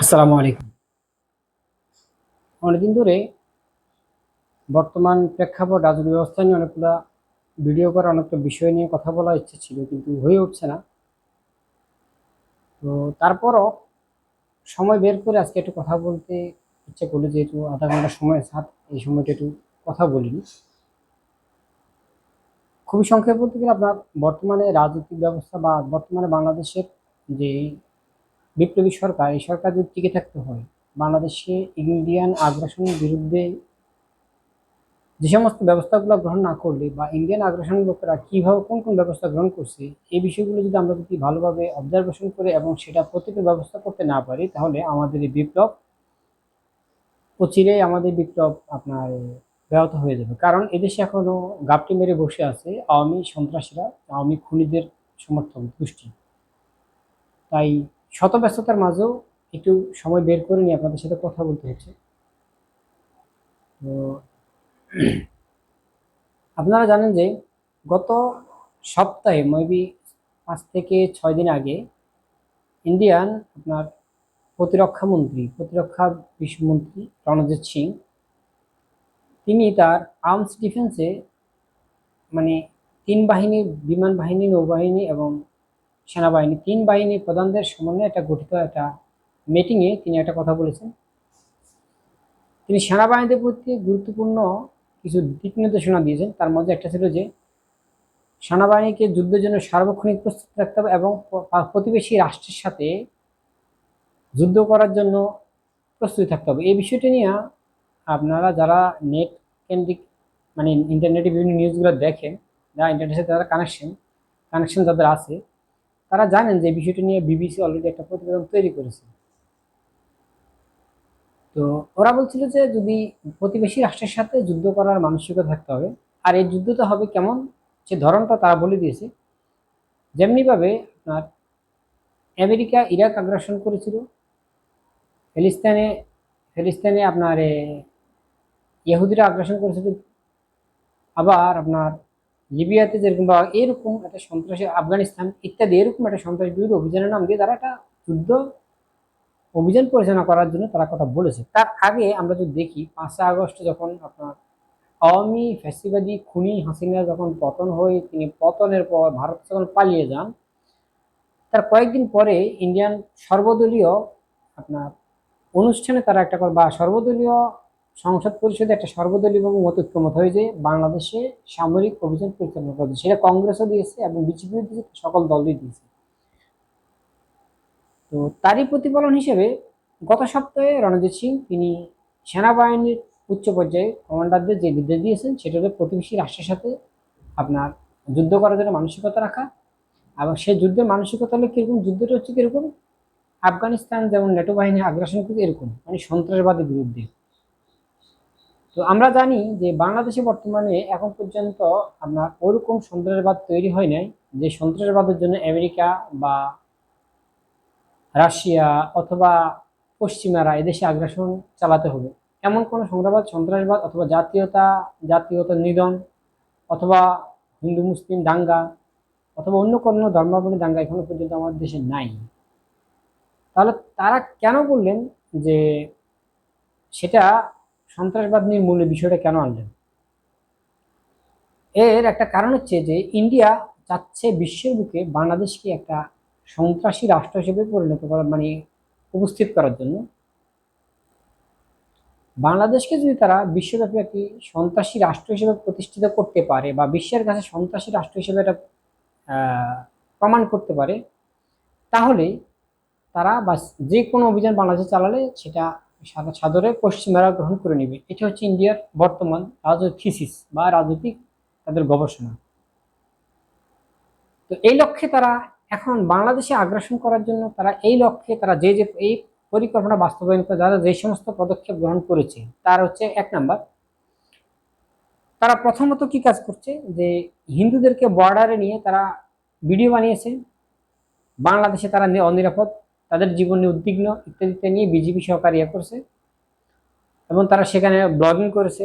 আসসালামু আলাইকুম। অনেকদিন ধরে বর্তমান প্রেক্ষাপট রাজনৈতিক ব্যবস্থা নিয়ে অনেকগুলো ভিডিও করার অনেকটা বিষয় নিয়ে কথা বলার ইচ্ছে ছিল, কিন্তু হয়ে উঠছে না। তো তারপরও সময় বের করে আজকে একটু কথা বলতে ইচ্ছে করল, যেহেতু আধা ঘণ্টা সময় সাত এই সময়টা একটু কথা বলিনি। খুবই সংক্ষেপে বলতে গেলে আপনার বর্তমানে রাজনৈতিক ব্যবস্থা বা বর্তমানে বাংলাদেশের যে বিপ্লবী সরকার, এই সরকার যদি টিকে থাকতে হয়, বাংলাদেশে ইন্ডিয়ান আগ্রাসনের বিরুদ্ধে যে সমস্ত ব্যবস্থাগুলো গ্রহণ না করলে বা ইন্ডিয়ান আগ্রাসন লোকেরা কীভাবে কোন কোন ব্যবস্থা গ্রহণ করছে, এই বিষয়গুলো যদি আমরা যদি ভালোভাবে অবজারভেশন করে এবং সেটা প্রতিটি ব্যবস্থা করতে না পারি, তাহলে আমাদের এই বিপ্লব অচিরেই আমাদের বিপ্লব আপনার ব্যাহত হয়ে যাবে। কারণ এদেশে এখনও গাপটি মেরে বসে আছে আওয়ামী সন্ত্রাসীরা, আওয়ামী খুনিদের সমর্থক গোষ্ঠী। তাই শত ব্যস্ততার মাঝেও একটু সময় বের করে নিয়ে আপনাদের সাথে কথা বলতে হচ্ছে। তো আপনারা জানেন যে গত সপ্তাহে মেবি পাঁচ থেকে ছয় দিন আগে ইন্ডিয়ান আপনার প্রতিরক্ষা মন্ত্রী প্রতিরক্ষা মন্ত্রী রণজিৎ সিং, তিনি তার আর্মস ডিফেন্সে মানে তিন বাহিনী বিমান বাহিনী, নৌবাহিনী এবং সেনাবাহিনী, তিন বাহিনী প্রধানদের সমন্বয়ে একটা গঠিত একটা মিটিংয়ে তিনি একটা কথা বলেছেন। তিনি সেনাবাহিনীদের প্রতি গুরুত্বপূর্ণ কিছু দিক নির্দেশনা দিয়েছেন। তার মধ্যে একটা ছিল যে, সেনাবাহিনীকে যুদ্ধের জন্য সার্বক্ষণিক প্রস্তুত রাখতে হবে এবং প্রতিবেশী রাষ্ট্রের সাথে যুদ্ধ করার জন্য প্রস্তুতি থাকতে হবে। এই বিষয়টি নিয়ে আপনারা যারা নেট কেন্দ্রিক মানে ইন্টারনেটে বিভিন্ন নিউজগুলো দেখেন, যারা ইন্টারনেটের সাথে যারা কানেকশন কানেকশন যাদের আছে তারা জানেন যে বিষয়টি নিয়ে বিবিসি অলরেডি একটা প্রতিবেদন তৈরি করেছে। তো ওরা বলছিল যে যদি প্রতিবেশী রাষ্ট্রের সাথে যুদ্ধ করার মানসিকতা থাকতে হবে, আর এই যুদ্ধটা হবে কেমন সে ধরনটা তারা বলে দিয়েছে। যেমনিভাবে আপনার আমেরিকা ইরাক আগ্রাসন করেছিল, ফিলিস্তিনে ফিলিস্তিনে আপনার ইহুদিরা আগ্রাসন করেছিল, আবার আপনার লিবিয়াতে যেরকম বা এরকম একটা সন্ত্রাসী, আফগানিস্তান ইত্যাদি এরকম একটা সন্ত্রাস বিরোধী অভিযানের নাম দিয়ে তারা একটা যুদ্ধ অভিযান পরিচালনা করার জন্য তারা কথা বলেছে। তার আগে আমরা যদি দেখি, পাঁচই আগস্ট যখন আপনার আওয়ামী ফ্যাসিবাদী খুনি হাসিনা যখন পতন হয়ে, তিনি পতনের পর ভারত যখন পালিয়ে যান, তার কয়েকদিন পরে ইন্ডিয়ান সর্বদলীয় আপনার অনুষ্ঠানে তারা একটা বা সর্বদলীয় সংসদ পরিষদে একটা সর্বদলীয় মত ঐক্যমত হয়ে যে বাংলাদেশে সামরিক অভিযান পরিচালনা করবে সেটা কংগ্রেসও দিয়েছে এবং বিজেপিও দিয়েছে, সকল দলই দিয়েছে। তো তারই প্রতিফলন হিসেবে গত সপ্তাহে রণজিৎ সিং, তিনি সেনাবাহিনীর উচ্চ পর্যায়ে কমান্ডারদের যে নির্দেশ দিয়েছেন, সেটা হলো প্রতিবেশী রাষ্ট্রের সাথে আপনার যুদ্ধ করার জন্য মানসিকতা রাখা এবং সেই যুদ্ধের মানসিকতা হলো কীরকম, যুদ্ধটা হচ্ছে কীরকম? আফগানিস্তান যেমন নেটো বাহিনী আগ্রাসন করে এরকম। মানে সন্ত্রাসবাদের বিরুদ্ধে। তো আমরা জানি যে বাংলাদেশে বর্তমানে এখন পর্যন্ত আপনার ওরকম সন্ত্রাসবাদ তৈরি হয় নাই যে সন্ত্রাসবাদের জন্য আমেরিকা বা রাশিয়া অথবা পশ্চিমারা এদেশে আগ্রাসন চালাতে হবে। এমন কোনো সংগ্রাবাদ সন্ত্রাসবাদ অথবা জাতীয়তা জাতীয়তা নিধন অথবা হিন্দু, মুসলিম, দাঙ্গা অথবা অন্য কোনো ধর্মাবলী দাঙ্গা এখনও পর্যন্ত আমাদের দেশে নাই। তাহলে তারা কেন বললেন যে সেটা সন্ত্রাসবাদ নির্মূলের বিষয়টা কেন আনলেন? এর একটা কারণ হচ্ছে যে ইন্ডিয়া চাচ্ছে বিশ্বের বুকে বাংলাদেশকে একটা সন্ত্রাসী রাষ্ট্র হিসেবে পরিণত করা মানে উপস্থিত করার জন্য। বাংলাদেশকে যদি তারা বিশ্বব্যাপী একটি সন্ত্রাসী রাষ্ট্র হিসেবে প্রতিষ্ঠিত করতে পারে বা বিশ্বের কাছে সন্ত্রাসী রাষ্ট্র হিসেবে এটা প্রমাণ করতে পারে, তাহলে তারা বা যে কোনো অভিযান বাংলাদেশে চালালে সেটা সাদা- সাদরে পশ্চিমারা গ্রহণ করে নেবে। এটা হচ্ছে ইন্ডিয়ার বর্তমান রাজনৈতিক থিসিস বা রাজনৈতিক তাদের গবেষণা। তো এই লক্ষ্যে তারা এখন বাংলাদেশে আগ্রাসন করার জন্য তারা এই লক্ষ্যে তারা যে যে এই পরিকল্পনা বাস্তবায়ন করে, যারা যে সমস্ত পদক্ষেপ গ্রহণ করেছে, তার হচ্ছে এক নাম্বার। তারা প্রথমত কি কাজ করছে যে হিন্দুদেরকে বর্ডারে নিয়ে তারা ভিডিও বানিয়েছে। বাংলাদেশে তারা অনিরাপদ তাদের জীবনে উদ্বিগ্ন ইত্যাদিতে নিয়ে বিজেপি সহকার ইয়ে করছে। এবং তারা সেখানে ব্লগিং করেছে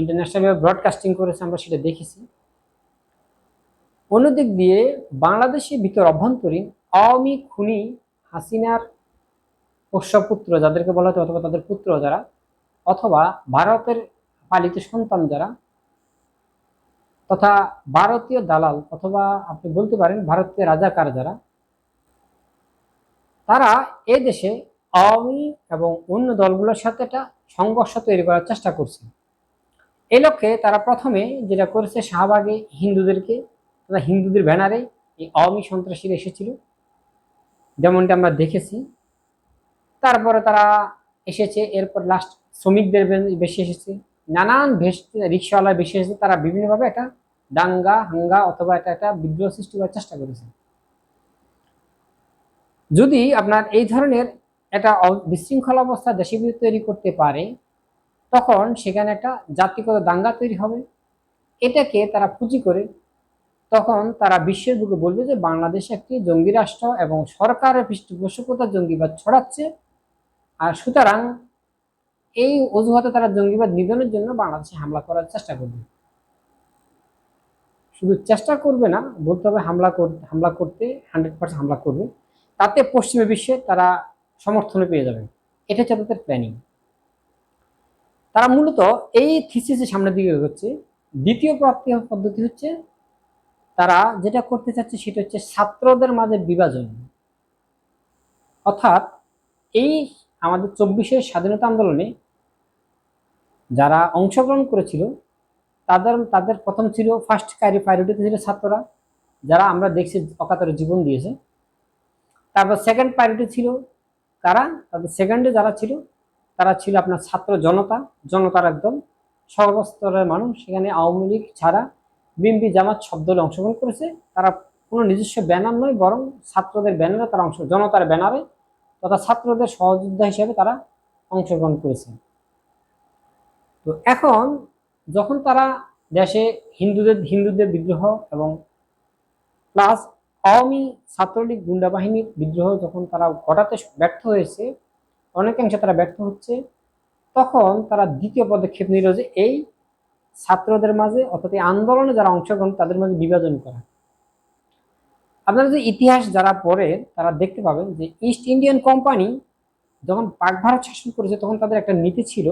ইন্টারন্যাশনাল ব্রডকাস্টিং করেছে, আমরা সেটা দেখেছি। অন্যদিক দিয়ে বাংলাদেশের ভিতর অভ্যন্তরীণ আওয়ামী খুনি হাসিনার পোষ্যপুত্র যাদেরকে বলা হতো অথবা তাদের পুত্র যারা, অথবা ভারতের পালিত সন্তান যারা, তথা ভারতীয় দালাল অথবা আপনি বলতে পারেন ভারতীয় রাজাকার যারা তারা এ দেশে আওয়ামী এবং অন্য দলগুলোর সাথে একটা সংঘর্ষ তৈরি করার চেষ্টা করছে। এই লক্ষ্যে তারা প্রথমে যেটা করেছে শাহবাগে হিন্দুদেরকে, তারা হিন্দুদের ব্যানারে এই আওয়ামী সন্ত্রাসীরা এসেছিল, যেমনটা আমরা দেখেছি। তারপরে তারা এসেছে, এরপর লাস্ট শ্রমিকদের বেশি এসেছে। নানান ভেস, রিক্সাওয়ালা বেশি এসেছে, তারা বিভিন্নভাবে একটা দাঙ্গা, হাঙ্গা অথবা একটা একটা বিদ্রোহ সৃষ্টি করার চেষ্টা করেছে। যদি আপনার এই ধরনের একটা বিশৃঙ্খল অবস্থা দেশে তৈরি করতে পারে, তখন সেখানে একটা জাতিগত দাঙ্গা তৈরি হবে। এটাকে তারা পুঁজি করে, তখন তারা বিশ্বের বুকে বলবে যে বাংলাদেশ একটি জঙ্গি রাষ্ট্র এবং সরকারের পৃষ্ঠপোষকতা জঙ্গিবাদ ছড়াচ্ছে। আর সুতরাং এই অজুহাতে তারা জঙ্গিবাদ নিধনের জন্য বাংলাদেশে হামলা করার চেষ্টা করবে। শুধু চেষ্টা করবে না, বলতে হবে হামলা হামলা করতে, হান্ড্রেড পার্সেন্ট হামলা করবে। তাতে পশ্চিমা বিশ্বে তারা সমর্থনে পেয়ে যাবেন। এটা হচ্ছে তাদের প্ল্যানিং তারা মূলত এই থিসিসের সামনের দিকে হচ্ছে দ্বিতীয় প্রাপ্তি পদ্ধতি হচ্ছে তারা যেটা করতে চাচ্ছে সেটা হচ্ছে ছাত্রদের মাঝে বিভাজন। অর্থাৎ এই আমাদের চব্বিশের স্বাধীনতা আন্দোলনে যারা অংশগ্রহণ করেছিল, তাদের তাদের প্রথম ছিল ফার্স্ট ক্যারি প্রায়োরিটিতে ছিল ছাত্ররা। যারা আমরা দেখছি অকাতরে জীবন দিয়েছে। তারপর সেকেন্ড প্রায়োরিটি ছিল কারা? তাদের সেকেন্ডে যারা ছিল, তারা ছিল আপনার ছাত্র জনতা, জনতার একদম সর্বস্তরের মানুষ সেখানে আওয়ামী লীগ ছাড়া বিএনপি, জামাত সব দলে অংশগ্রহণ করেছে। তারা কোনো নিজস্ব ব্যানার নয়, বরং ছাত্রদের ব্যানারে তারা অংশ, জনতার ব্যানারে তথা ছাত্রদের সহযোদ্ধা হিসেবে তারা অংশগ্রহণ করেছে। তো এখন যখন তারা দেশে হিন্দুদের হিন্দুদের বিদ্রোহ এবং প্লাস আওয়ামী ছাত্রলীগ গুন্ডা বাহিনীর বিদ্রোহ যখন তারা ঘটাতে ব্যর্থ হয়েছে অনেকাংশে তারা ব্যর্থ হচ্ছে, তখন তারা দ্বিতীয় পদক্ষেপ নিল যে এই ছাত্রদের মাঝে অর্থাৎ এই আন্দোলনে যারা অংশগ্রহণ তাদের মাঝে বিভাজন করা। আপনারা যে ইতিহাস যারা পড়ে, তারা দেখতে পাবেন যে ইস্ট ইন্ডিয়ান কোম্পানি যখন পাক ভারত শাসন করেছে, তখন তাদের একটা নীতি ছিল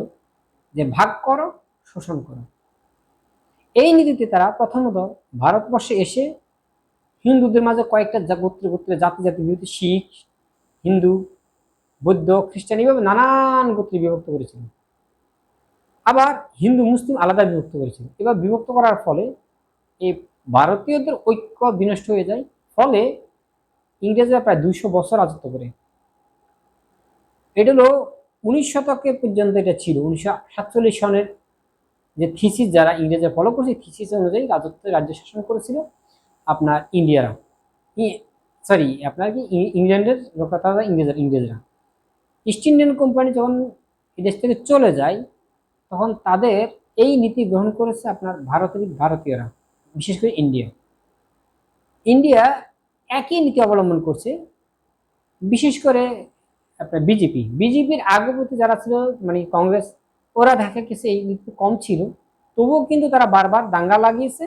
যে ভাগ করো, শোষণ করো। এই নীতিতে তারা প্রথমত ভারতবর্ষে এসে হিন্দুদের মাঝে কয়েকটা গোত্রে গোত্রে জাতি জাতি বিভক্তি শিখ, হিন্দু, বৌদ্ধ, খ্রিস্টান, এইভাবে নানান গোত্রে বিভক্ত করেছিল আবার হিন্দু, মুসলিম আলাদা বিভক্ত করেছিল এবার বিভক্ত করার ফলে এই ভারতীয়দের ঐক্য বিনষ্ট হয়ে যায়। ফলে ইংরেজরা প্রায় দুইশো বছর রাজত্ব করে। এটা হলো উনিশ শতকে পর্যন্ত এটা ছিল। উনিশশো সাতচল্লিশ সনের যে থিসিস যারা ইংরেজরা ফলো করেছে থিসিস অনুযায়ী রাজত্ব, রাজ্য শাসন করেছিল। আপনার ইন্ডিয়ারা। সরি আপনার কি ইংল্যান্ডের লোকতা ইংরেজরা ইংরেজরা। ইস্ট ইন্ডিয়ান কোম্পানি যখন এই দেশ থেকে চলে যায়, তখন তাদের এই নীতি গ্রহণ করেছে আপনার ভারতের ভারতীয়রা, বিশেষ করে ইন্ডিয়া ইন্ডিয়া একই নীতি অবলম্বন করছে, বিশেষ করে আপনার বিজেপি বিজেপির আগবর্তী যারা ছিল মানে কংগ্রেস, ওরা দেখা গেছে এই নীতি কম ছিল, তবুও কিন্তু তারা বারবার দাঙ্গা লাগিয়েছে।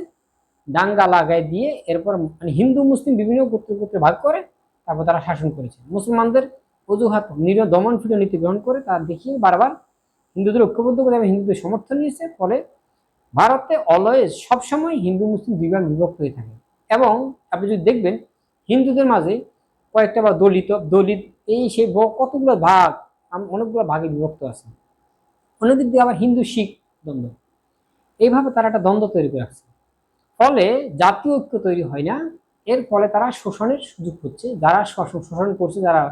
দাঙ্গা লাগাই দিয়ে এরপর মানে হিন্দু, মুসলিম বিভিন্ন গোত্রে গোত্রে ভাগ করে তারপর তারা শাসন করেছে। মুসলমানদের অজুহাত নিরীহ দমন ফিরে নীতি গ্রহণ করে তারা দেখিয়ে বারবার হিন্দুদের ঐক্যবদ্ধ করে এবং হিন্দুদের সমর্থন নিয়েছে। ফলে ভারতে অলওয়েজ সবসময় হিন্দু, মুসলিম দুই ভাগ বিভক্ত হয়ে থাকে। এবং আপনি যদি দেখবেন, হিন্দুদের মাঝে কয়েকটা বা দলিত দলিত এই সেই কতগুলো ভাগ অনেকগুলো ভাগে বিভক্ত আছে। অন্যদিক দিয়ে আবার হিন্দু শিখ দ্বন্দ্ব। এইভাবে তারা একটা দ্বন্দ্ব তৈরি করে রাখছে। ফলে জাতীয় ঐক্য তৈরি হয় না। এর ফলে তারা শোষণের সুযোগ হচ্ছে যারা শোষণ করছে, যারা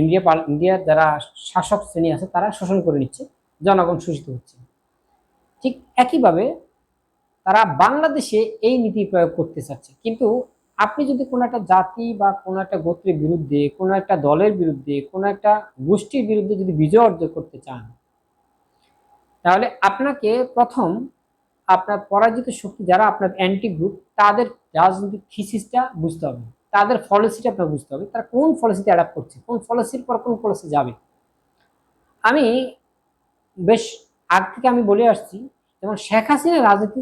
ইন্ডিয়া ইন্ডিয়ার যারা শাসক শ্রেণি আছে, তারা শোষণ করে নিচ্ছে, জনগণ শোষিত হচ্ছে। ঠিক একইভাবে তারা বাংলাদেশে এই নীতি প্রয়োগ করতে চাচ্ছে। কিন্তু আপনি যদি কোনো একটা জাতি বা কোনো একটা গোত্রের বিরুদ্ধে, কোনো একটা দলের বিরুদ্ধে, কোনো একটা গোষ্ঠীর বিরুদ্ধে যদি বিজয় অর্জন করতে চান, তাহলে আপনাকে প্রথম আপনার পরাজিত শক্তি যারা আপনার অ্যান্টি গ্রুপ তাদের রাজনৈতিক থিসিসটা বুঝতে হবে। তাদের পলিসিটা আপনার বুঝতে হবে। তারা কোন পলিসিতে অ্যাডাপ্ট করছে? কোন পলিসির পর কোন পলিসি যাবে? আমি বেশ আগ থেকে আমি বলে আসছি, যেমন শেখ হাসিনা রাজনীতি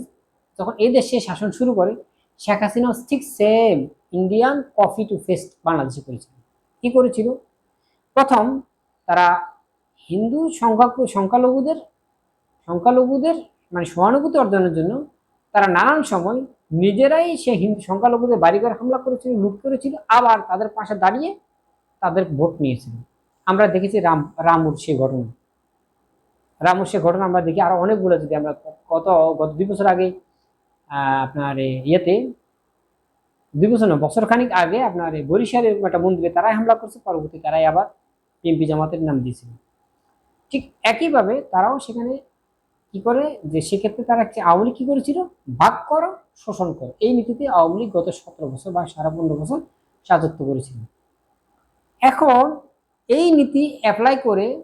যখন এই দেশে শাসন শুরু করে, শেখ হাসিনাও ঠিক same Indian coffee to fest বাংলাদেশে করেছিল। কি করেছিল? প্রথম তারা হিন্দু সংখ্যা সংখ্যালঘুদের সংখ্যালঘুদের মানে সহানুভূতি অর্জনের জন্য তারা নানান সময় নিজেরাই সে হিন্দু সংখ্যালঘুদের বাড়িঘর হামলা করেছিল, লুট করেছিল, আবার তাদের পাশে দাঁড়িয়ে তাদের ভোট নিয়েছিল। আমরা দেখেছি রাম, রামুর সেই ঘটনা। রামুর সেই ঘটনা আমরা দেখি আরও অনেকগুলো, যদি আমরা কত গত দুই বছর আগে আপনার ইয়েতে, দুই বছর না, বছর খানিক আগে আপনার বরিশালের একটা মন্দিরে তারাই হামলা করছে, পরবর্তী তারাই আবার পিএমপি জামাতের নাম দিয়েছিল। ঠিক একইভাবে তারাও সেখানে কি করে? যে সেক্ষেত্রে তারা আওয়ামী লীগ কি করেছিল? ভাগ করো, শোষণ করো। এই নীতিতে আওয়ামী লীগ গত সতেরো বছর বা সারা পনেরো বছর রাজত্ব করেছিল। এখন এই নীতি অ্যাপ্লাই করে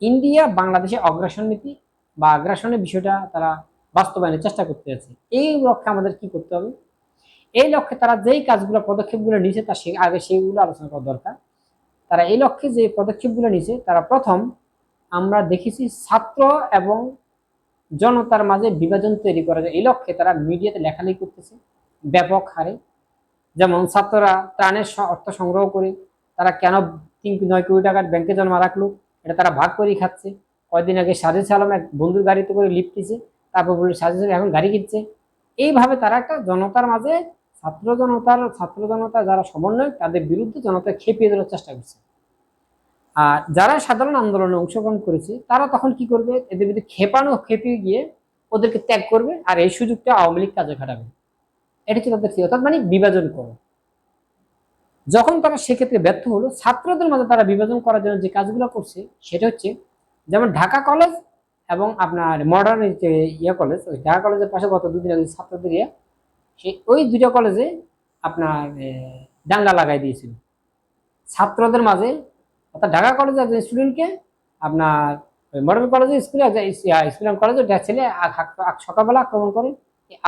ইন্ডিয়া বাংলাদেশে অগ্রাসন নীতি বা আগ্রাসনের বিষয়টা তারা বাস্তবায়নের চেষ্টা করতে যাচ্ছে এই লক্ষ্যে আমাদের কি করতে হবে? এই লক্ষ্যে তারা যেই কাজগুলো, পদক্ষেপগুলো নিয়েছে তার সে- আগে সেইগুলো আলোচনা করা দরকার। তারা এই লক্ষ্যে যে পদক্ষেপগুলো নিয়েছে, তারা প্রথম আমরা দেখেছি ছাত্র এবং জনতার মাঝে বিভাজন তৈরি করা যায়। এই লক্ষ্যে তারা মিডিয়াতে লেখালেখি করতেছে, ব্যাপক হারে। যেমন ছাত্ররা ত্রাণের অর্থ সংগ্রহ করে, তারা কেন তিন নয় কোটি টাকার ব্যাংকে জমা রাখল, এটা তারা ভাগ করেই খাচ্ছে। কয়েকদিন আগে সাজেদ সালাম এক বন্ধুর গাড়িতে করে লিফট তারপর বলল, সাজেদ এখন গাড়ি কিনছে? এইভাবে তারা একটা জনতার মাঝে ছাত্র জনতার, ছাত্র জনতা যারা সমন্বয় তাদের বিরুদ্ধে জনতা খেপিয়ে দেওয়ার চেষ্টা করছে। আর যারা সাধারণ আন্দোলনে অংশগ্রহণ করেছে তারা তখন কি করবে? এদের বিরুদ্ধে খেপানো খেপিয়ে গিয়ে ওদেরকে ত্যাগ করবে আর এই সুযোগটা আওয়ামী লীগ কাজে খাটাবে। এটা হচ্ছে তাদের অর্থাৎ মানে বিভাজন করো। যখন তারা সেক্ষেত্রে ব্যর্থ হলো ছাত্রদের মাঝে তারা বিভাজন করার জন্য যে কাজগুলো করছে সেটা হচ্ছে যেমন ঢাকা কলেজ এবং আপনার মডার্ন যে ইয়ে কলেজ ওই ঢাকা কলেজের পাশে গত দুদিন আগে ছাত্রদের ইয়ে সেই ওই দুটো কলেজে আপনার এ, দাঙ্গা লাগাই দিয়েছিল। ছাত্রদের মাঝে অর্থাৎ ঢাকা কলেজের একজন স্টুডেন্টকে আপনার ওই মডেল কলেজের স্কুলে স্কুল কলেজে ছেলে সকালবেলা আক্রমণ করে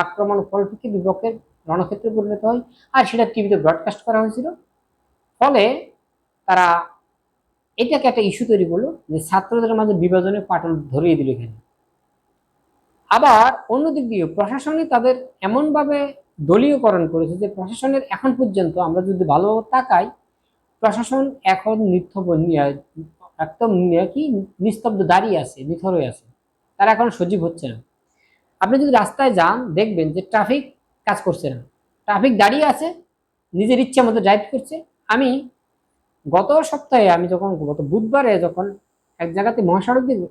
আক্রমণ ফলটিকে বিপক্ষের রণক্ষেত্রে পরিণত হয় আর সেটা টিভিতে ব্রডকাস্ট করা হয়েছিল। ফলে তারা এটাকে একটা ইস্যু তৈরি করল যে ছাত্রদের মাঝে বিভাজনের পাটল ধরিয়ে দিল এখানে। আবার অন্যদিক দিয়ে প্রশাসনে তাদের এমনভাবে দলীয়করণ করেছে যে প্রশাসনের এখন পর্যন্ত আমরা যদি ভালোভাবে তাকাই প্রশাসন এখন নিত্য একদম কি নিস্তব্ধ দাঁড়িয়ে আছে, নিথর হয়ে আছে। তারা এখন সজীব হচ্ছে না। আপনি যদি রাস্তায় যান, দেখবেন যে ট্রাফিক কাজ করছে না। ট্রাফিক দাঁড়িয়ে আছে, নিজের ইচ্ছা মতো ড্রাইভ করছে। আমি গত সপ্তাহে, আমি যখন, গত বুধবারে যখন এক জায়গাতে মহাসড়ক দিয়ে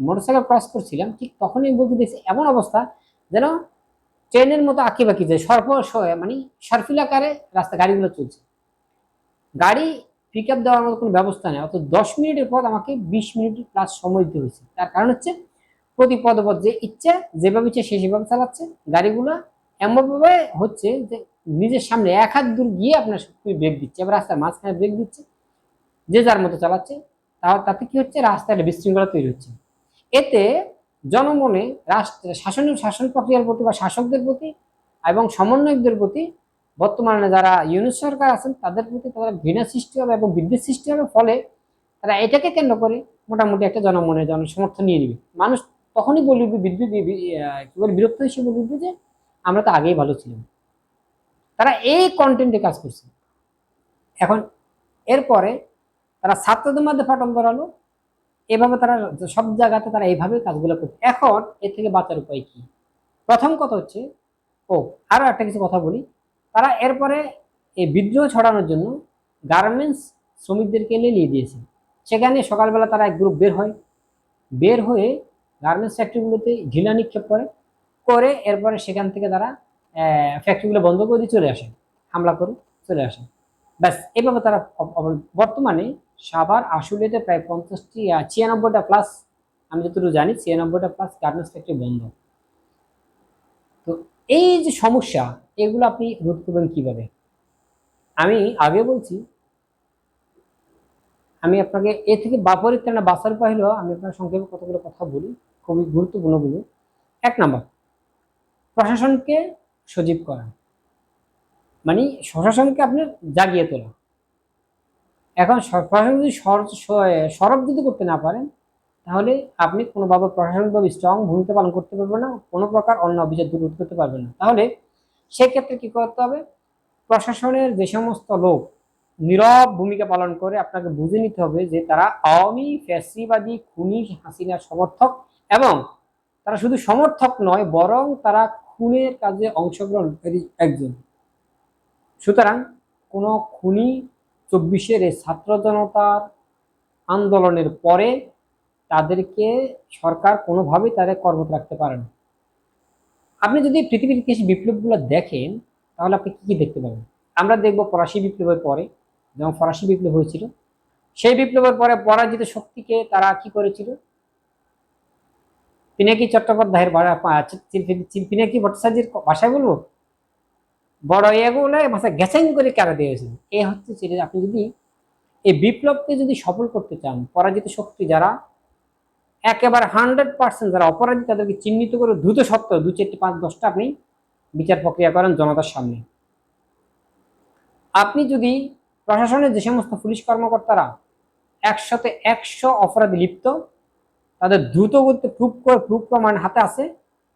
মোটরসাইকেল ক্রস করছিলাম, ঠিক তখনই বলতে দেখছি এমন অবস্থা যেন ট্রেনের মতো আঁকি বাকি যায়, সর্প, স- মানে সার্ফিল আকারে রাস্তা গাড়িগুলো চলছে। গাড়ি পিক আপ দেওয়ার মতো কোনো ব্যবস্থা নেই অত দশ মিনিটের পর আমাকে বিশ মিনিট প্লাস সময় দিতে হয়েছে। তার কারণ হচ্ছে, প্রতি পদপথ যে ইচ্ছা, যেভাবে ইচ্ছে সে সেভাবে চালাচ্ছে। গাড়িগুলো এমনভাবে হচ্ছে যে নিজের সামনে এক হাত দূর গিয়ে আপনার ব্রেক দিচ্ছে, এবার রাস্তার মাঝখানে ব্রেক দিচ্ছে, যে যার মতো চালাচ্ছে, তাও তাতে কি হচ্ছে? রাস্তায় একটা বিশৃঙ্খলা তৈরি হচ্ছে। এতে জনমনে রাষ্ট্র, শাসন শাসন প্রক্রিয়ার প্রতি বা শাসকদের প্রতি এবং সমন্বয়কদের প্রতি বর্তমানে যারা ইউনিট সরকার আছেন, তাদের প্রতি তারা ঘৃণা সৃষ্টি হবে এবং বিদ্বেষ সৃষ্টি হবে, ফলে তারা এটাকে কেন্দ্র করে মোটামুটি একটা জনমনে জনসমর্থন নিয়ে নিবে। মানুষ তখনই বলবে বিদ্যুৎ কি বলে, বিরক্ত হিসেবে বলবে যে আমরা তো আগেই ভালো ছিলাম। তারা এই কন্টেন্টে কাজ করছে। এখন এরপরে তারা ছাত্রদের মধ্যে ফাটল ধরালো, এভাবে তারা সব জায়গাতে তারা এইভাবে কাজগুলো করছে। এখন এর থেকে বাঁচার উপায় কি? প্রথম কথা হচ্ছে, ও আরও একটা কিছু কথা বলি। তারা এরপরে এই বিদ্রোহ ছড়ানোর জন্য গার্মেন্টস শ্রমিকদেরকে নিয়ে দিয়েছে। সেখানে সকালবেলা তারা এক গ্রুপ বের হয়। বের হয়ে গার্মেন্টস ফ্যাক্টরিগুলোতে ঢিলা নিক্ষেপ করে। করে এরপরে সেখান থেকে তারা ফ্যাক্টরিগুলো বন্ধ করে দিয়ে চলে আসে। হামলা করে চলে আসে। ব্যাস, এভাবে তারা বর্তমানে সাভার আশুলিয়াতে প্রায় পঞ্চাশটি ছিয়ানব্বইটা প্লাস আমি যতটুকু জানি, ছিয়ানব্বইটা প্লাস গার্মেন্টস ফ্যাক্টরি বন্ধ। তো এই যে সমস্যা, এগুলো আপনি রোধ করবেন কীভাবে? আমি আগে বলছি, আমি আপনাকে এ থেকে বা পরিত্রাণে বাঁচার হলো আমি আপনার সংক্ষেপে কতগুলো কথা বলি, খুবই গুরুত্বপূর্ণ বলি। এক নম্বর, প্রশাসনকে সজীব করা। মানে প্রশাসনকে আপনার জাগিয়ে তোলা। এখন প্রশাসন যদি সরব যদি করতে না পারেন তাহলে আপনি কোনোভাবে প্রশাসনিকভাবে স্ট্রং ভূমিকা পালন করতে পারবেন না, কোনো প্রকার অন্য অভিযোগ দূর করতে পারবেন না। তাহলে সেক্ষেত্রে কি করতে হবে? প্রশাসনের যে সমস্ত লোক নীরব ভূমিকা পালন করে, আপনাকে বুঝে নিতে হবে যে তারা আওয়ামী, ফ্যাসিবাদী, খুনি হাসিনার সমর্থক এবং তারা শুধু সমর্থক নয়, বরং তারা খুনের কাজে অংশগ্রহণকারী একজন। সুতরাং কোনো খুনি চব্বিশের ছাত্র জনতার আন্দোলনের পরে তাদেরকে সরকার কোনোভাবেই তাদের কর্মত রাখতে পারে না। আপনি যদি পৃথিবীর কিছু বিপ্লবগুলো দেখেন, তাহলে আপনি কী কি দেখতে পাবেন? আমরা দেখব ফরাসি বিপ্লবের পরে, যেমন ফরাসি বিপ্লব হয়েছিল। সেই বিপ্লবের পরে পরাজিত শক্তিকে তারা কি করেছিল? পিনাকি চট্টোপাধ্যায়ের ভাষা- পিনাকি ভট্টাচার্যের ভাষায় বলব? বড় এগুলো মাথা গ্যাসাইন করে কেড়ে দিয়েছিল এ হচ্ছে আপনি যদি এই বিপ্লবকে যদি সফল করতে চান, পরাজিত শক্তি যারা একেবারে হান্ড্রেড পার্সেন্ট যারা অপরাধী, তাদেরকে চিহ্নিত করে দ্রুত সত্য দু চারটি পাঁচ দশটা আপনি বিচার প্রক্রিয়া করেন জনতার সামনে। আপনি যদি প্রশাসনের যে সমস্ত পুলিশ কর্মকর্তারা একশোতে একশো অপরাধী লিপ্ত, তাদের দ্রুত গতিতে প্রুফ করে প্রুফ প্রমাণ হাতে আছে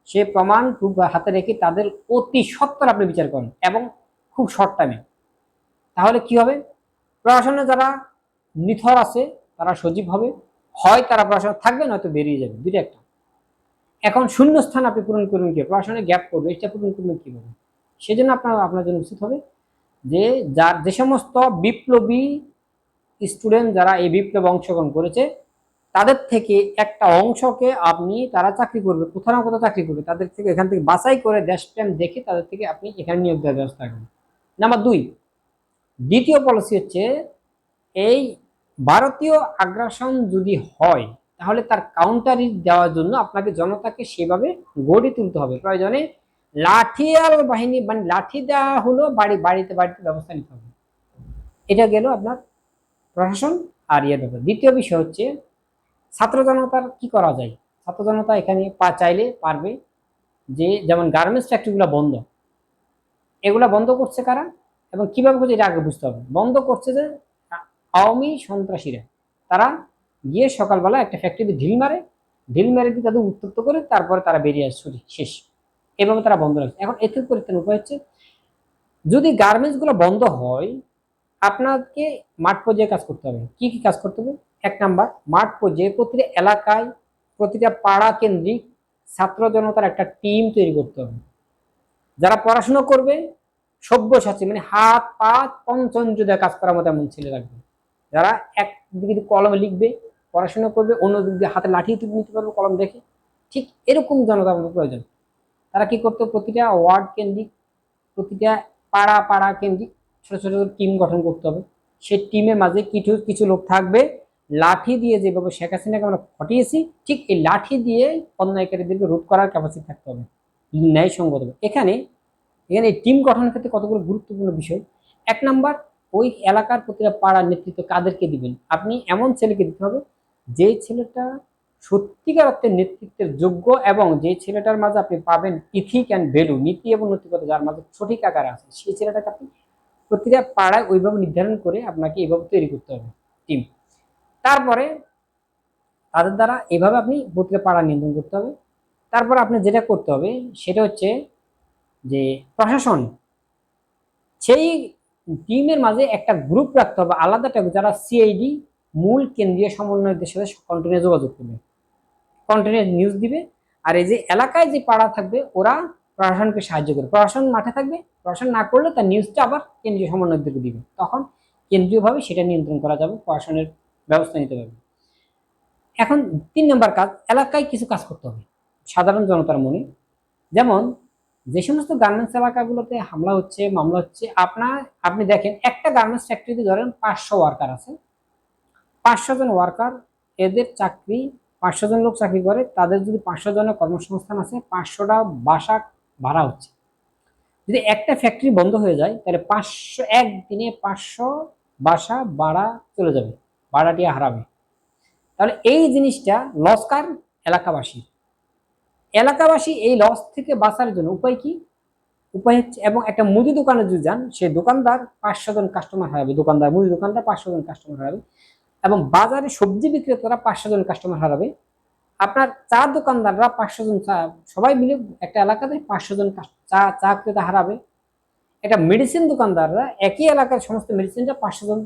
সে প্রমাণ প্রুফ হাতে রেখে তাদের অতি সত্তর আপনি বিচার করেন এবং খুব শর্ট টাইমে তাহলে কি হবে? প্রশাসনে যারা নিথর আছে, তারা সজীব হবে। হয় তারা প্রশাসনে থাকবে, নয়তো বেরিয়ে যাবে। দুইটা একটা। এখন শূন্য স্থান আপনি পূরণ করবেন কি? প্রশাসনে গ্যাপ করবে এটা পূরণ করবেন কীভাবে? সেজন্য আপনার আপনার জন্য উচিত হবে যে, যার, যে সমস্ত বিপ্লবী স্টুডেন্ট যারা এই বিপ্লবে অংশগ্রহণ করেছে, তাদের থেকে একটা অংশকে আপনি, তারা চাকরি করবে, কোথাও না কোথাও চাকরি করবে, তাদের থেকে এখান থেকে বাছাই করে দেশপ্রেম দেখে তাদের থেকে আপনি এখানে নিয়োগ দেওয়ার ব্যবস্থা করবেন। নাম্বার দুই, দ্বিতীয় পলিসি হচ্ছে এই ভারতীয় আগ্রাসন যদি হয়, তাহলে তার কাউন্টারি দেওয়ার জন্য আপনাকে জনতাকে সেভাবে গড়ে তুলতে হবে। প্রয়োজনে লাঠিয়াল বাহিনী মানে লাঠি দেওয়া হলো, বাড়ি, বাড়িতে বাড়িতে ব্যবস্থা নিতে হবে। এটা গেল আপনার প্রশাসন আর ইয়ের ব্যাপার। দ্বিতীয় বিষয় হচ্ছে, ছাত্র জনতার কি করা যায়? ছাত্র জনতা এখানে পা চাইলে পারবে যে, যেমন গার্মেন্টস ফ্যাক্টরিগুলো বন্ধ। এগুলা বন্ধ করছে কারা? এবং কীভাবে করছে এটা আগে বুঝতে হবে? বন্ধ করছে যে আওয়ামী সন্ত্রাসীরা, তারা গিয়ে সকালবেলা একটা ফ্যাক্টরিতে ঢিল মারে, ঢিল মেরে দিয়ে তাদের উত্তপ্ত করে তারপরে তারা বেরিয়ে আসে ছুটি শেষ। এভাবে তারা বন্ধ রাখছে। এখন এতে পরিত্রাণ উপায় হচ্ছে, যদি গার্মেন্টসগুলো বন্ধ হয়, আপনাকে মাঠ পর্যায়ে কাজ করতে হবে। কি কি কাজ করতে হবে? এক নাম্বার, মাঠ পর্যায়ে প্রতিটা এলাকায়, প্রতিটা পাড়া কেন্দ্রিক ছাত্র জনতার একটা টিম তৈরি করতে হবে। যারা পড়াশোনা করবে সভ্য সব্যসাচী মানে হাত, পা পঞ্চঞ্জ দিয়ে কাজ করার মতো এমন ছেলে রাখবে যারা একদিকে কলমে লিখবে, পড়াশোনা করবে, অন্য দিক দিয়ে হাতে লাঠি নিতে পারবে, কলম দেখে, ঠিক এরকম জনতা আমাদের প্রয়োজন। তারা কি করতো? প্রতিটা ওয়ার্ড কেন্দ্রিক, প্রতিটা পাড়া পাড়া কেন্দ্রিক ছোটো ছোটো টিম গঠন করতে হবে। সেই টিমের মাঝে কিছু কিছু লোক থাকবে। লাঠি দিয়ে যেভাবে শেখ হাসিনাকে আমরা ফটিয়েছি ঠিক এই লাঠি দিয়ে অন্যায়কারীদেরকে রোধ করার ক্যাপাসিটি থাকতে হবে। ন্যায়সঙ্গত এখানে এখানে টিম গঠনের ক্ষেত্রে কতগুলো গুরুত্বপূর্ণ বিষয়? এক নাম্বার ওই এলাকার প্রতিটা পাড়ার নেতৃত্ব কাদেরকে দিবেন? আপনি এমন ছেলেকে দিতে হবে যে ছেলেটা সত্যিকার অর্থে নেতৃত্বের যোগ্য এবং যে ছেলেটার মাঝে আপনি পাবেন ইথিক অ্যান্ড ভ্যালু নীতি এবং নৈতিকতা, যার মাঝে সঠিক আকারে আছে, সেই ছেলেটাকে আপনি প্রতিটা পাড়ায় ওইভাবে নির্ধারণ করে আপনাকে এইভাবে তৈরি করতে হবে টিম তারপরে তাদের দ্বারা এভাবে আপনি প্রতিটা পাড়া নিয়ন্ত্রণ করতে হবে। তারপর আপনি যেটা করতে হবে, সেটা হচ্ছে যে প্রশাসন, সেই টিমের মাঝে একটা গ্রুপ রাখতে হবে, আলাদা যারা সিআইডি মূল কেন্দ্রীয় সমন্বয়কদের সাথে কন্টিনিউ যোগাযোগ করবে। কন্টিনিউ নিউজ দিবে, আর এই যে এলাকায় যে পাড়া থাকবে, ওরা প্রশাসনকে সাহায্য করবে। প্রশাসন মাঠে থাকবে, প্রশাসন না করলে তার নিউজটা আবার কেন্দ্রীয় সমন্বয়কদেরকে দিবে। তখন কেন্দ্রীয়ভাবে সেটা নিয়ন্ত্রণ করা যাবে, প্রশাসনের ব্যবস্থা নিতে পারবে। এখন তিন নম্বর কাজ, এলাকায় কিছু কাজ করতে হবে, সাধারণ জনতার মনে। যেমন যে সমস্ত গার্মেন্টস এলাকাগুলোতে হামলা হচ্ছে, মামলা হচ্ছে আপনার আপনি দেখেন, একটা গার্মেন্টস ফ্যাক্টরিতে ধরেন পাঁচশো ওয়ার্কার আছে। পাঁচশো জন ওয়ার্কার এদের চাকরি, পাঁচশো জন লোক চাকরি করে, তাদের যদি পাঁচশো জনের কর্মসংস্থান আছে, পাঁচশোটা বাসা ভাড়া হচ্ছে। যদি একটা ফ্যাক্টরি বন্ধ হয়ে যায়, তাহলে পাঁচশো, একদিনে পাঁচশো বাসা ভাড়া চলে যাবে ভাড়াটি হারাবে। তাহলে এই জিনিসটা লস কার এলাকাবাসী এই লস থেকে বাঁচার জন্য উপায় কি? উপায় হচ্ছে, এবং একটা মুদি দোকানে যদি যান সেই দোকানদার পাঁচশো জন কাস্টমার হারাবে, দোকানদার, মুদি দোকানদার পাঁচশো জন কাস্টমার হারাবে, এবং বাজারে সবজি বিক্রেতারা পাঁচশো জন কাস্টমার হারাবে। আপনার চা দোকানদাররা পাঁচশো জন চা, সবাই মিলে একটা এলাকাতে পাঁচশো জন চা চা ক্রেতা হারাবে। এটা মেডিসিন দোকানদাররা একই এলাকার সমস্ত মেডিসিনটা পাঁচশো জন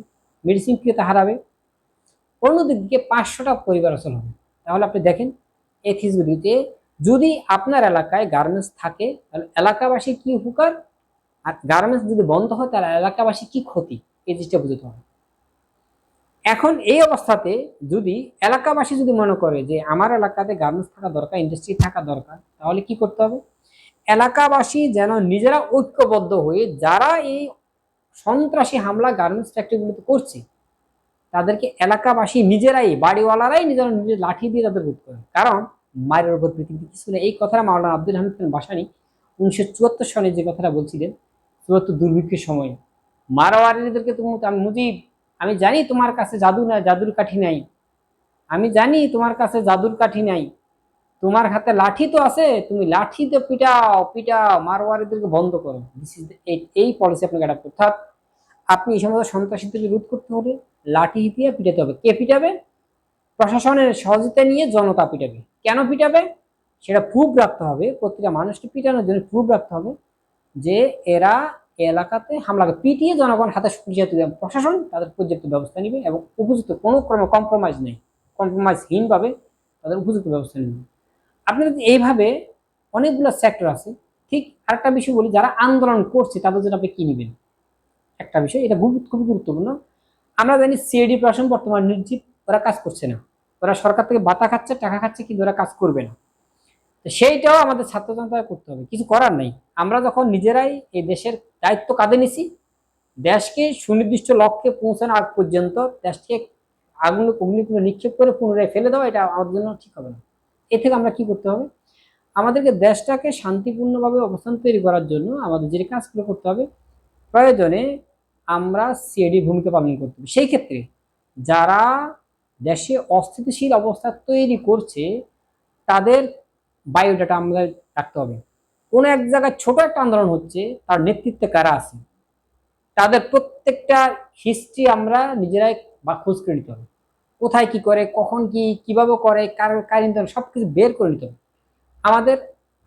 মেডিসিন ক্রেতা হারাবে। অন্যদিক দিকে পাঁচশোটা পরিবার আসল হবে। তাহলে আপনি দেখেন, এই থিসগুলিতে যদি আপনার এলাকায় গার্মেন্টস থাকে, তাহলে এলাকাবাসী কি উপকার? আর গার্মেন্টস যদি বন্ধ হয়, তাহলে এলাকাবাসী কি ক্ষতি? এই জিনিসটা বুঝতে হবে। এখন এই অবস্থাতে যদি এলাকাবাসী যদি মনে করে যে আমার এলাকাতে গার্মেন্টস থাকা দরকার ইন্ডাস্ট্রি থাকা দরকার, তাহলে কি করতে হবে? এলাকাবাসী যেন নিজেরা ঐক্যবদ্ধ হয়ে যারা এই সন্ত্রাসী হামলা গার্মেন্টস ফ্যাক্টরিগুলোতে করছে, তাদেরকে এলাকাবাসী নিজেরাই, বাড়িওয়ালারাই নিজেরা নিজের লাঠি দিয়ে তাদের রোধ করে। কারণ মায়ের উপর পৃথিবীতে কিছু নেই এই কথাটা মাওলানা আব্দুল হামিদ খান বাসানি উনিশশো চুয়াত্তর সালে যে কথাটা বলছিলেন, চুয়াত্তর দুর্ভিক্ষের সময় মারোয়ারিদেরকে তুমি আমি মুজিব, আমি জানি তোমার কাছে জাদু না, জাদুর কাঠি নাই। আমি জানি তোমার কাছে জাদুর কাঠি নাই। তোমার হাতে লাঠি তো আছে, তুমি লাঠি তো পিটাও পিটাও মারোয়ারিদেরকে বন্ধ করো। The- এই- এই পলিসি আপনাকে অ্যাডাপ্ট করতে অর্থাৎ আপনি এই সমস্ত সন্ত্রাসীদেরকে রোধ করতে হলে লাঠি দিয়ে পিটাতে হবে। কে পিটাবে? প্রশাসনের সহযোগিতা নিয়ে জনতা পিটাবে। কেন পিটাবে? সেটা প্রুফ রাখতে হবে। প্রতিটা মানুষকে পিটানোর জন্য প্রুফ রাখতে হবে যে এরা এলাকাতে হামলা করে। পিটিয়ে জনগণ হাতে পুলিশে তুলে। প্রশাসন তাদের পর্যাপ্ত ব্যবস্থা নেবে এবং উপযুক্ত কোনো ক্রমে কম্প্রোমাইজ নেই। কম্প্রোমাইজহীনভাবে তাদের উপযুক্ত ব্যবস্থা নেবে। আপনি যদি এইভাবে অনেকগুলো সেক্টর আছে, ঠিক আরেকটা বিষয় বলি, যারা আন্দোলন করছে, তাদের জন্য আপনি কি নেবেন? একটা বিষয়, এটা খুব খুবই গুরুত্বপূর্ণ। আমরা জানি সিআইডি প্রশাসন বর্তমান নির্জীব, ওরা কাজ করছে না। ওরা সরকার থেকে বাতা খাচ্ছে, টাকা খাচ্ছে, কিন্তু ওরা কাজ করবে না। তো সেইটাও আমাদের ছাত্র জনতাকে করতে হবে। কিছু করার নেই। আমরা যখন নিজেরাই এই দেশের দায়িত্ব কাঁধে নিছি, দেশকে সুনির্দিষ্ট লক্ষ্যে পৌঁছানোর আগ পর্যন্ত দেশকে আগুন, অগ্নিকুণ্ডে নিক্ষেপ করে পুনরায় ফেলে দেওয়া, এটা আমাদের জন্য ঠিক হবে না। এ থেকে আমরা কি করতে হবে? আমাদেরকে দেশটাকে শান্তিপূর্ণভাবে অবস্থান তৈরি করার জন্য আমাদের যে কাজগুলো করতে হবে, প্রয়োজনে আমরা সিএডি ভূমিকা পালন করতে হবে। সেই ক্ষেত্রে যারা দেশে অস্থিতিশীল অবস্থা তৈরি করছে, তাদের বায়োডাটা আমাদের রাখতে হবে। কোনো এক জায়গায় ছোট একটা আন্দোলন হচ্ছে, তার নেতৃত্বে কারা আছে? তাদের প্রত্যেকটা হিস্ট্রি আমরা নিজেরাই বা খোঁজ করে নিতে হবে। কোথায় কি করে, কখন কি, কীভাবে করে, কার কার ইন্ধন সব কিছু বের করে নিতে হবে। আমাদের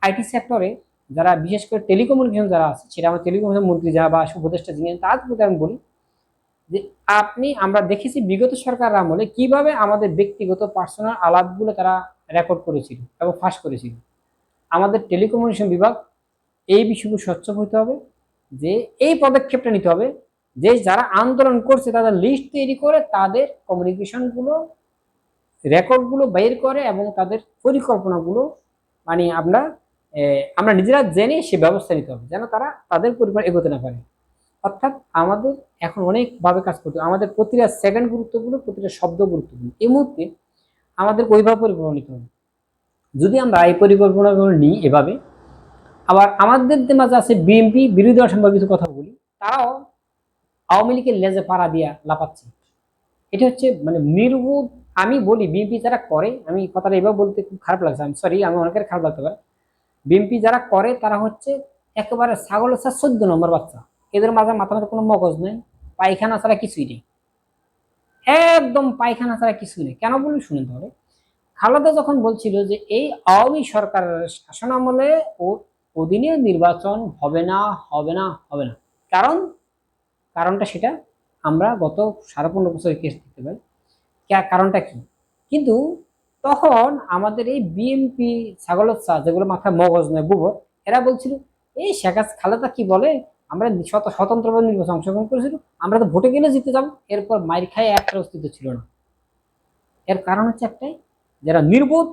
আইটি সেক্টরে যারা বিশেষ করে টেলিকমিউনিকেশন যারা আছে, সেটা আমার টেলিকমিউনিকেশন মন্ত্রী যারা বা উপদেষ্টা যিনি তার প্রতি আমি বলি যে আপনি, আমরা দেখেছি বিগত সরকার আমলে কীভাবে আমাদের ব্যক্তিগত, পার্সোনাল আলাপগুলো তারা রেকর্ড করেছিল এবং ফাঁস করেছিল। আমাদের টেলিকমিউনিকেশন বিভাগ এই বিষয়গুলো স্বচ্ছ হতে হবে, যে এই পদক্ষেপটা নিতে হবে, যে যারা আন্দোলন করছে, তাদের লিস্ট তৈরি করে তাদের কমিউনিকেশনগুলো রেকর্ডগুলো বের করে এবং তাদের পরিকল্পনাগুলো মানে আমরা আমরা নিজেরা জেনে সে ব্যবস্থা নিতে হবে, যেন তারা তাদের পরিবার এগোতে না পারে। অর্থাৎ আমাদের এখন অনেকভাবে কাজ করতে। আমাদের প্রতিটা সেকেন্ড গুরুত্বপূর্ণ, প্রতিটা শব্দ গুরুত্বপূর্ণ। এই মুহূর্তে আমাদের ওইভাবে পরিকল্পনা নিতে হবে। যদি আমরা এই পরিকল্পনাগুলো নিই এভাবে, আবার আমাদের মাঝে আছে বিএনপি বিরোধী দল সম্পর্কিত কথা বলি, তারাও আওয়ামী লীগের লেজে পাড়া দিয়া লাপাচ্ছে এটা হচ্ছে মানে নির্বোধ, আমি বলি বিএনপি যারা করে, আমি কথাটা এবার বলতে খুব খারাপ লাগছে আমি সরি আমি অনেকের খারাপ লাগতে পারে। বিএনপি যারা করে, তারা হচ্ছে একেবারে ছাগল সাথে চোদ্দ নম্বর বাচ্চা। এদের মাঝে মাথা মাথা কোনো মগজ নেই, পায়খানা ছাড়া কিছুই নেই। একদম পায়খানা ছাড়া কিছুই নেই। কেন বলি? শুনে ধরে খালেদা যখন বলছিল যে এই আওয়ামী সরকারের শাসন আমলে ও অধীনে নির্বাচন হবে না হবে না হবে না। কারণ, কারণটা সেটা আমরা গত সাড়ে পনেরো বছরের কেস দেখতে পাই। কারণটা কি? কিন্তু তখন আমাদের এই বিএমপি ছাগলের চা যেগুলো মাথায় মগজ নয় গোবর এরা বলছিল, এই শেখ খালেদা কি বলে? আমরা শত স্বতন্ত্রভাবে নির্বাচন অংশগ্রহণ করেছিল। আমরা তো ভোটে গেলে জিতে যাব। এরপর মাইর খায় একটা অস্তিত্ব ছিল না। এর কারণ হচ্ছে একটাই, যারা নির্বোধ,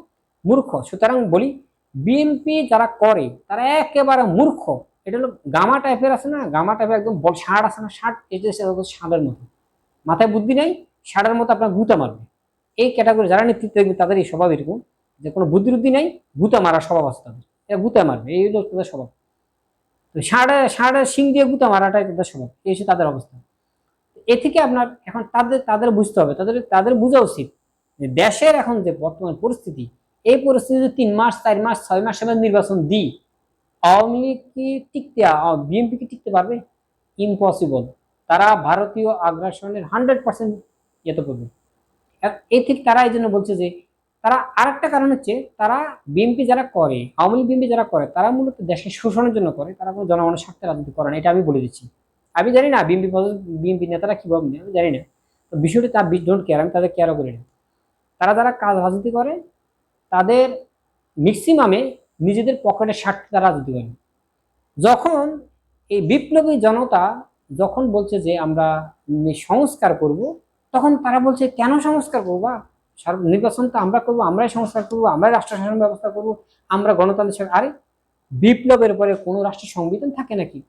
মূর্খ, সুতরাং বলি বিএনপি যারা করে, তারা একেবারে মূর্খ। এটা হলো গামা টাইপের আছে না? গামা টাইপের একদম ষাঁড় আছে না? ষাঁড়, এটা ষাঁড়ের মতো। মাথায় বুদ্ধি নেই, ষাঁড়ের মতো আপনার গুতা মারবে। এই ক্যাটাগরি যারা নেতৃত্ব দেখবে তাদের এই স্বভাব এরকম যে কোনো বুদ্ধি টুদ্ধি নেই, গুতা মারা স্বভাব আছে তাদের। এরা গুতা মারবে, এই হলো তাদের স্বভাব। তো ষাঁড়ে ষাঁড়ের শিং দিয়ে গুতা মারাটাই তাদের স্বভাব এই হচ্ছে তাদের অবস্থা। এ থেকে আপনার এখন তাদের তাদের বুঝতে হবে, তাদের তাদের বোঝা উচিত যে দেশের এখন যে বর্তমান পরিস্থিতি, এই পরিস্থিতিতে তিন মাস, চার মাস, ছয় মাসের মধ্যে নির্বাচন দিই, আওয়ামী লীগ কি টিকতে বিএনপি কি টিকতে পারবে? ইম্পসিবল তারা ভারতীয় আগ্রাসনের হান্ড্রেড পার্সেন্ট ইয়েতে করবে এ থেকে তারা এই জন্য বলছে যে তারা আরেকটা কারণ হচ্ছে তারা বিএনপি যারা করে, আওয়ামী লীগ যারা করে, তারা মূলত দেশকে শোষণের জন্য করে, তারা কোনো জনগণের স্বার্থে রাজনীতি করে না, এটা আমি বলে দিচ্ছি। আমি জানি না বিএনপি বিএনপি নেতারা কি ভাববে, আমি জানি না। তো বিষয়টি তার ডোন্ট কেয়ার আমি তাদের কেয়ারও করি না। তারা যারা কাজ, রাজনীতি করে, তাদের ম্যাক্সিমামে নিজেদের পকেটের স্বার্থে তারা রাজনীতি করে। যখন এই বিপ্লবী জনতা যখন বলছে যে আমরা সংস্কার করব, তখন তারা বলছে, কেন সংস্কার করবা নির্বাচন তো আমরা করব, আমরাই সংস্কার করব, আমরাই রাষ্ট্র শাসন ব্যবস্থা করব, আমরা গণতান্ত্রিক আরে, বিপ্লবের পরে কোনো রাষ্ট্রের সংবিধান থাকে নাকি?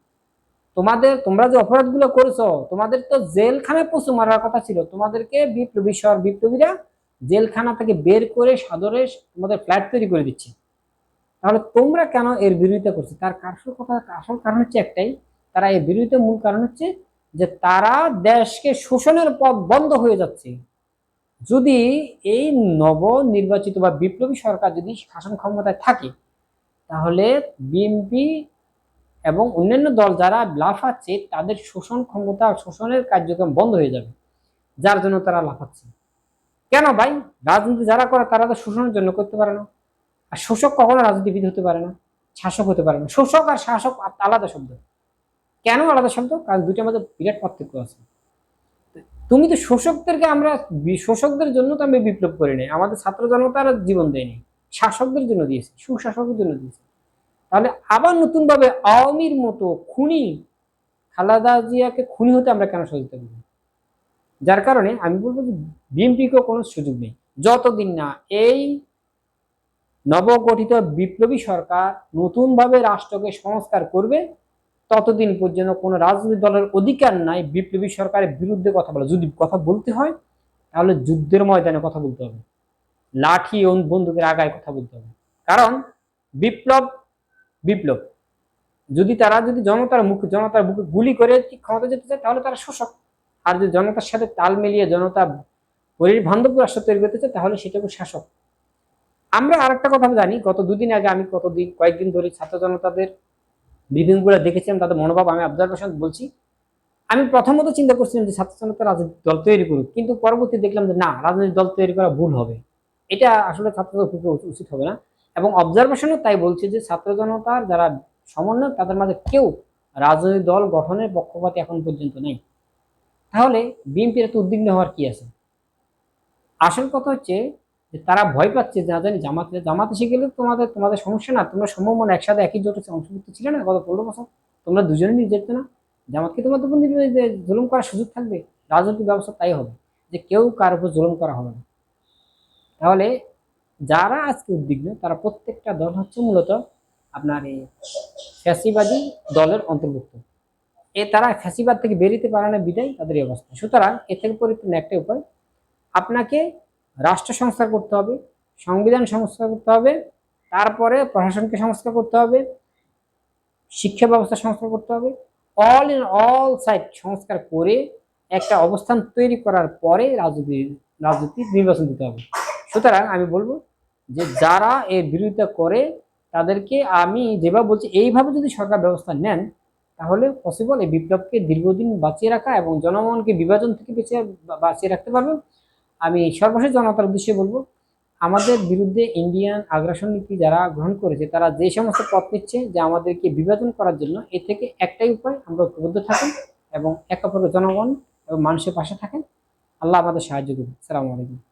তোমাদের তোমরা যে অপরাধগুলো করেছ, তোমাদের তো জেলখানায় পশু মারার কথা ছিল। তোমাদেরকে বিপ্লবী সর বিপ্লবীরা জেলখানা থেকে বের করে সাদরে তোমাদের ফ্ল্যাট তৈরি করে দিচ্ছে। তাহলে তোমরা কেন এর বিরোধিতা করছ? তার আসল কথা আসল কারণ হচ্ছে একটাই, তারা এর বিরোধিতার মূল কারণ হচ্ছে যে তারা দেশকে শোষণের পথ বন্ধ হয়ে যাচ্ছে। যদি এই নব নির্বাচিত বা বিপ্লবী সরকার যদি শাসন ক্ষমতায় থাকে, তাহলে বিএনপি এবং অন্যান্য দল যারা লাফাচ্ছে, তাদের শোষণ ক্ষমতা, শোষণের কার্যক্রম বন্ধ হয়ে যাবে। যার জন্য তারা লাফাচ্ছে। কেন ভাই? রাজনীতি যারা করে, তারা তো শোষণের জন্য করতে পারে না। আর শোষক কখনো রাজনীতিবিদ হতে পারে না, শাসক হতে পারে না। শোষক আর শাসক আলাদা শব্দ। কেন আলাদা শব্দ? কারণ দুইটার মধ্যে বিরাট পার্থক্য আছে। তুমি তো শোষকদেরকে আমরা শোষকদের জন্য তো আমি বিপ্লব করি নাই। আমাদের ছাত্র জনতার জীবন দেয়নি। শাসকদের জন্য দিয়েছে, সুশাসকের জন্য দিয়েছে। তাহলে আবার নতুন ভাবে আওয়ামীর মতো খুনি খালাদা জিয়াকে খুনি হতে আমরা কেন সহযোগিতা করব? যার কারণে আমি বলব যে বিএনপিকেও কোনো সুযোগ নেই। যতদিন না এই নবগঠিত বিপ্লবী সরকার নতুনভাবে রাষ্ট্রকে সংস্কার করবে ততদিন পর্যন্ত কোনো রাজনৈতিক দলের অধিকার নাই। বিপ্লবী সরকারের বিরুদ্ধে কথা বলা। যদি কথা বলতে হয়, তাহলে যুদ্ধের ময়দানে কথা বলতে হবে। লাঠি ও বন্দুকের আগায় কথা বলতে হবে। কারণ বিপ্লব বিপ্লব। যদি তারা, যদি জনতার মুখে জনতার মুখে গুলি করে ক্ষমতা যেতে চায়, তাহলে তারা শোষক। আর যদি জনতার সাথে তাল মিলিয়ে জনতা পরিবান্ধব রাষ্ট্র তৈরি করতে চায়, তাহলে সেটাকে শাসক। আমরা আরেকটা কথা জানি। গত দুদিন আগে আমি কতদিন কয়েকদিন ধরে ছাত্র জনতাদের বিভিন্নগুলো দেখেছিলাম তাদের মনোভাব আমি অবজারভেশন বলছি, আমি প্রথমত চিন্তা করছিলাম যে ছাত্র জনতা রাজনৈতিক দল তৈরি করুক, কিন্তু পরবর্তী দেখলাম যে না, রাজনৈতিক দল তৈরি করা ভুল হবে। এটা আসলে ছাত্রদের পক্ষে উচিত হবে না। এবং অবজারভেশনও তাই বলছে যে ছাত্র জনতার যারা সমন্বয় তাদের মাঝে কেউ রাজনৈতিক দল গঠনের পক্ষপাতি এখন পর্যন্ত নেই। তাহলে বিএনপির এত উদ্বিগ্ন হওয়ার কি আছে? আসল কথা হচ্ছে যে তারা ভয় পাচ্ছে যা জানি জামাতে, জামাত এসে গেলে তোমাদের তোমাদের সমস্যা না, তোমরা সম্ভবন একসাথে একই জোটে অংশভুক্ত ছিলে না, গত পনেরো বছর। তোমরা দুজনে নিয়ে যেত না। জামাতকে তোমাদের উপর জুলুম করার সুযোগ থাকবে, রাজনৈতিক ব্যবস্থা তাই হবে। যে কেউ কার উপর জুলুম করা হবে না। তাহলে যারা আজকে উদ্বিগ্ন, তারা প্রত্যেকটা দল হচ্ছে মূলত আপনার এই ফ্যাসিবাদী দলের অন্তর্ভুক্ত। এ তারা ফ্যাসিবাদ থেকে বেরিতে পারে না, বিদায়, তাদের এই অবস্থা। সুতরাং এ থেকে পরিত্রাণ একটা উপায়। আপনাকে রাষ্ট্র সংস্কার করতে হবে, সংবিধান সংস্কার করতে হবে, তারপরে প্রশাসনকে সংস্কার করতে হবে, শিক্ষা ব্যবস্থা সংস্কার করতে হবে অল ইন অল সাইড সংস্কার করে একটা অবস্থান তৈরি করার পরে রাজনীতি রাজনীতি নির্বাচন দিতে হবে। সুতরাং আমি বলব যে যারা এর বিরোধিতা করে, তাদেরকে আমি যেভাবে বলছি, এইভাবে যদি সরকার ব্যবস্থা নেন, তাহলে পসিবল এই বিপ্লবকে দীর্ঘদিন বাঁচিয়ে রাখা এবং জনগণকে বিভাজন থেকে বেঁচে বাঁচিয়ে রাখতে পারবে। আমি সর্বশেষ জনতার উদ্দেশ্যে বলব, আমাদের বিরুদ্ধে ইন্ডিয়ান আগ্রাসন নীতি যারা গ্রহণ করেছে, তারা যে সমস্ত পথ নিচ্ছে যে আমাদেরকে বিভাজন করার জন্য, এ থেকে একটাই উপায়, আমরা ঐক্যবদ্ধ থাকি এবং একে অপরের জনগণ এবং মানুষের পাশে থাকেন। আল্লাহ আমাদের সাহায্য করুন। সালামু আলাইকুম।